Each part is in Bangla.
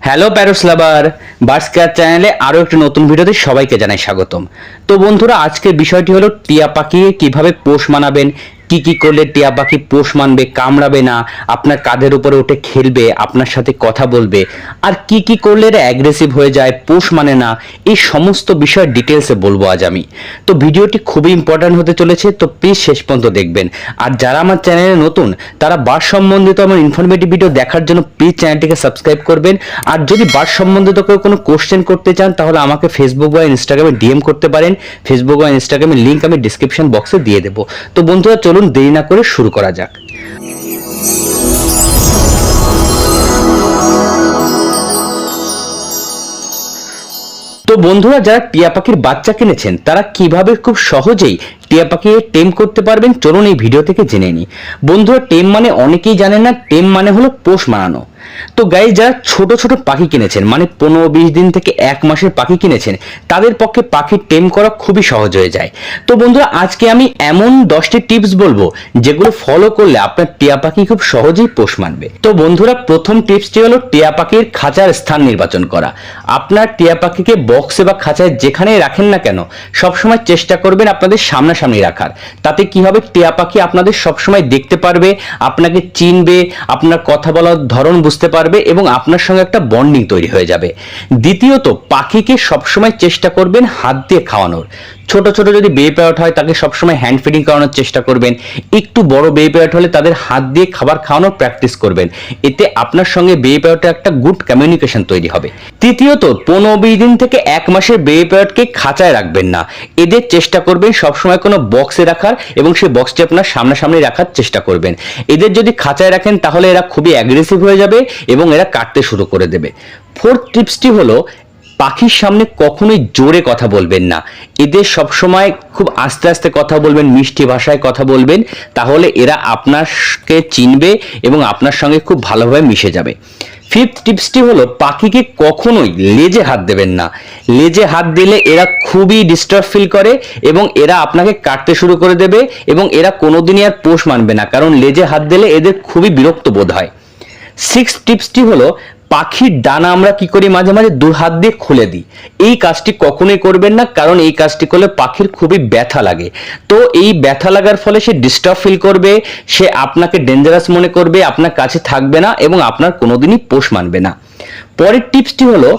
হ্যালো প্যারোস লাভার বার্সকার চ্যানেলে আরও একটি নতুন ভিডিওতে সবাইকে জানাই স্বাগতম। তো বন্ধুরা, আজকের বিষয়টি হলো টিয়া পাখিকে কীভাবে পোষ মানাবেন কি কি করলে টিয়া পাখি পোষ মানবে, কামড়াবে না, আপনার কাঁধের উপরে উঠে খেলবে, আপনার সাথে কথা বলবে। আর কি কি করলে এরা অ্যাগ্রেসিভ হয়ে যায়, পোষ মানে না, এই সমস্ত বিষয় ডিটেলসে বলব আজ আমি। তো ভিডিওটি খুবই ইম্পর্ট্যান্ট হতে চলেছে, তো প্লিজ শেষ পর্যন্ত দেখবেন। আর যারা আমার চ্যানেলে নতুন, তারা বার সম্বন্ধিত আমার ইনফরমেটিভ ভিডিও দেখার জন্য প্লিজ চ্যানেলটিকে সাবস্ক্রাইব করবেন। আর যদি বার সম্বন্ধিত কেউ কোনো কোশ্চেন করতে চান, তাহলে আমাকে ফেসবুক বা ইনস্টাগ্রামে ডিএম করতে পারেন। ফেসবুক বা ইনস্টাগ্রামের লিঙ্ক আমি ডিসক্রিপশন বক্সে দিয়ে দেবো। তো বন্ধুরা, চলুন দেরি না করে শুরু করা যাক। তো বন্ধুরা, যারা টিয়া পাখির বাচ্চা কিনেছেন, তারা কীভাবে খুব সহজেই টিয়া পাখি টেম করতে পারবেন, চলুন এই ভিডিও থেকে জেনে নিই। বন্ধুরা, টেম মানে অনেকেই জানেন না, টেম মানে হলো পোষ মানানো। তো গাই যারা ছোট ছোট পাখি কিনেছেন মানে পনেরো বিশ দিন থেকে এক মাসের পাখি কিনেছেন, তাদের পক্ষে পাখি টেম করা খুবই সহজ হয়ে যায়। তো বন্ধুরা, আজকে আমি এমন দশটি টিপস বলব, যেগুলো ফলো করলে আপনার টিয়া পাখি খুব সহজেই পোষ মানবে। তো বন্ধুরা, প্রথম টিপসটি হলো টিয়া পাখির খাঁচার স্থান নির্বাচন করা। আপনার টিয়া পাখিকে বক্সে বা খাঁচায় যেখানেই রাখেন না কেন, সবসময় চেষ্টা করবেন আপনাদের সামনাসামনি রাখার। তাতে কি হবে? টিয়া পাখি আপনাদের সবসময় দেখতে পারবে, আপনাকে চিনবে, আপনার কথা বলার ধরন বুঝতে পারবে এবং আপনার সঙ্গে একটা বন্ডিং তৈরি হয়ে যাবে। দ্বিতীয়ত, পাখিকে সবসময় চেষ্টা করবেন হাত দিয়ে খাওয়ানোর। ছোট ছোট যদি বেবি প্যারট হয়, তাকে সবসময় হ্যান্ড ফিডিং করানোর চেষ্টা করবেন। একটু বড় বেবি প্যারট হলে তাদের হাত দিয়ে খাবার খাওয়ানোর প্র্যাকটিস করবেন। এতে আপনার সঙ্গে বেবি প্যারটের একটা গুড কমিউনিকেশন তৈরি হবে। তৃতীয়ত, পনেরো বিশ দিন থেকে এক মাসের বেবি প্যারটকে খাঁচায় রাখবেন না। এদের চেষ্টা করবেন সবসময় কোনো বক্সে রাখার এবং সেই বক্সটি আপনার সামনাসামনি রাখার চেষ্টা করবেন। এদের যদি খাঁচায় রাখেন, তাহলে এরা খুবই অ্যাগ্রেসিভ হয়ে যাবে এবং এরা কাটতে শুরু করে দেবে। ফোর্থ টিপসটি হলো পাখির সামনে কখনোই জোরে কথা বলবেন না। এদের সবসময় খুব আস্তে আস্তে কথা বলবেন, মিষ্টি ভাষায় কথা বলবেন, তাহলে এরা আপনাকে চিনবে এবং আপনার সঙ্গে খুব ভালোভাবে মিশে যাবে। ফিফথ টিপসটি হলো, পাখিকে কখনোই লেজে হাত দেবেন না। লেজে হাত দিলে এরা খুবই ডিস্টার্ব ফিল করে এবং এরা আপনাকে কাটতে শুরু করে দেবে এবং এরা কোনোদিনই আর পোষ মানবে না, কারণ লেজে হাত দিলে এদের খুবই বিরক্ত বোধ হয়। সিক্স টিপসটি হলো পাখির ডানা আমরা কি করি মাঝে মাঝে? দু হাত দিয়ে খুলে দিই। এই কাজটি কখনোই করবেন না, কারণ এই কাজটি করলে পাখির খুবই ব্যথা লাগে। তো এই ব্যথা লাগার ফলে সে ডিস্টার্ব ফিল করবে, সে আপনাকে ডেঞ্জারাস মনে করবে, আপনার কাছে থাকবে না এবং আপনার কোনোদিনই পোষ মানবে না। পরের টিপসটি হলো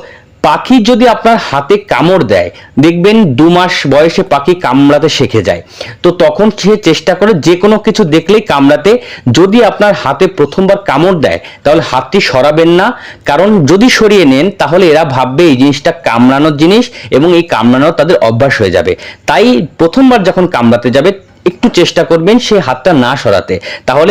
পাখি যদি আপনার হাতে কামড় দেয়, দেখবেন দু মাস বয়সে পাখি কামড়াতে শিখে যায়। তো তখন সে চেষ্টা করে যে কোনো কিছু দেখলেই কামড়াতে। যদি আপনার হাতে প্রথমবার কামড় দেয়, তাহলে হাতটি সরাবেন না। কারণ যদি সরিয়ে নেন, তাহলে এরা ভাববে এই জিনিসটা কামড়ানোর জিনিস এবং এই কামড়ানোর তাদের অভ্যাস হয়ে যাবে। তাই প্রথমবার যখন কামড়াতে যাবে, একটু চেষ্টা করবেন সেই হাতটা না সরাতে। তাহলে